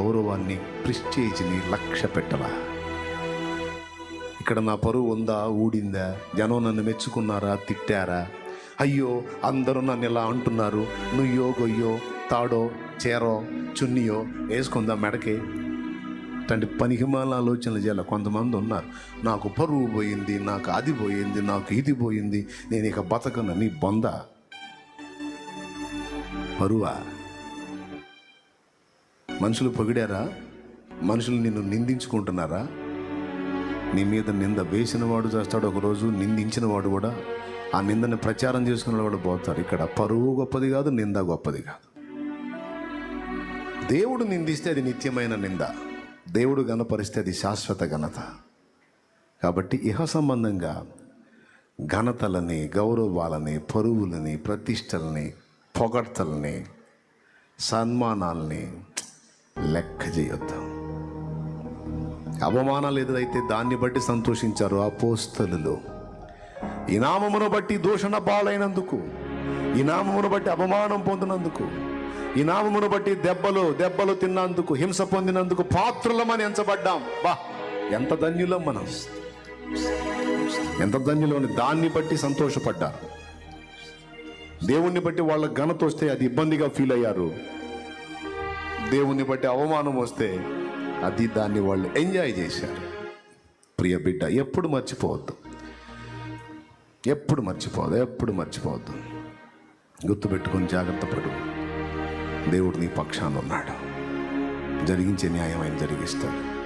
గౌరవాన్ని ప్రిస్టేజ్ని లక్ష్య పెట్టలా ఇక్కడ నా పరువు ఉందా? ఊడిందా? జనం నన్ను మెచ్చుకున్నారా? తిట్టారా? అయ్యో అందరూ నన్ను ఇలా అంటున్నారు. నుయ్యో గొయ్యో తాడో చేరో చున్నియో వేసుకుందా మెడకి? ఇట్లాంటి పనికిమాల ఆలోచనలు చేయాలి. కొంతమంది ఉన్నారు. నాకు పరువు పోయింది నాకు అది పోయింది నాకు ఇది పోయింది. నేను ఇక బతకనని నీ బొంద. పరువా? మనుషులు పొగిడారా? మనుషులు నిన్ను నిందించుకుంటున్నారా? నీ మీద నింద వేసిన వాడు చేస్తాడు ఒకరోజు నిందించిన వాడు కూడా ఆ నిందని ప్రచారం చేసుకున్న వాడు పోతారు ఇక్కడ పరువు గొప్పది కాదు నింద గొప్పది కాదు. దేవుడు నిందిస్తే అది నిత్యమైన నింద. దేవుడు గణపరిస్తే అది శాశ్వత ఘనత. కాబట్టి ఇహ సంబంధంగా ఘనతలని గౌరవాలని పరువులని ప్రతిష్టలని పొగడ్తల్ని సన్మానాల్ని లెక్క చేయొద్దు. అవమానాలు ఎదురైతే దాన్ని బట్టి సంతోషించారు ఆ ఈ నామమును బట్టి దూషణ పాలైనందుకు ఈ నామమును బట్టి అవమానం పొందినందుకు ఈ నామమును బట్టి దెబ్బలు దెబ్బలు తిన్నందుకు హింస పొందినందుకు పాత్రులమని ఎంచబడ్డాం. బా ఎంత ధన్యులం మనం. ఎంత ధన్యులని దాన్ని బట్టి సంతోషపడ్డారు. దేవుణ్ణి బట్టి వాళ్ళ ఘనత వస్తే అది ఇబ్బందిగా ఫీల్ అయ్యారు. దేవుని బట్టి అవమానం వస్తే అది దాన్ని వాళ్ళు ఎంజాయ్ చేశారు. ప్రియ బిడ్డ ఎప్పుడు మర్చిపోవద్దు. ఎప్పుడు మర్చిపోవద్దు ఎప్పుడు మర్చిపోవద్దు. గుర్తుపెట్టుకొని జాగ్రత్త పడు. దేవుడు నీ పక్షాన ఉన్నాడు. జరిగించే న్యాయం ఆయన జరిగిస్తాడు.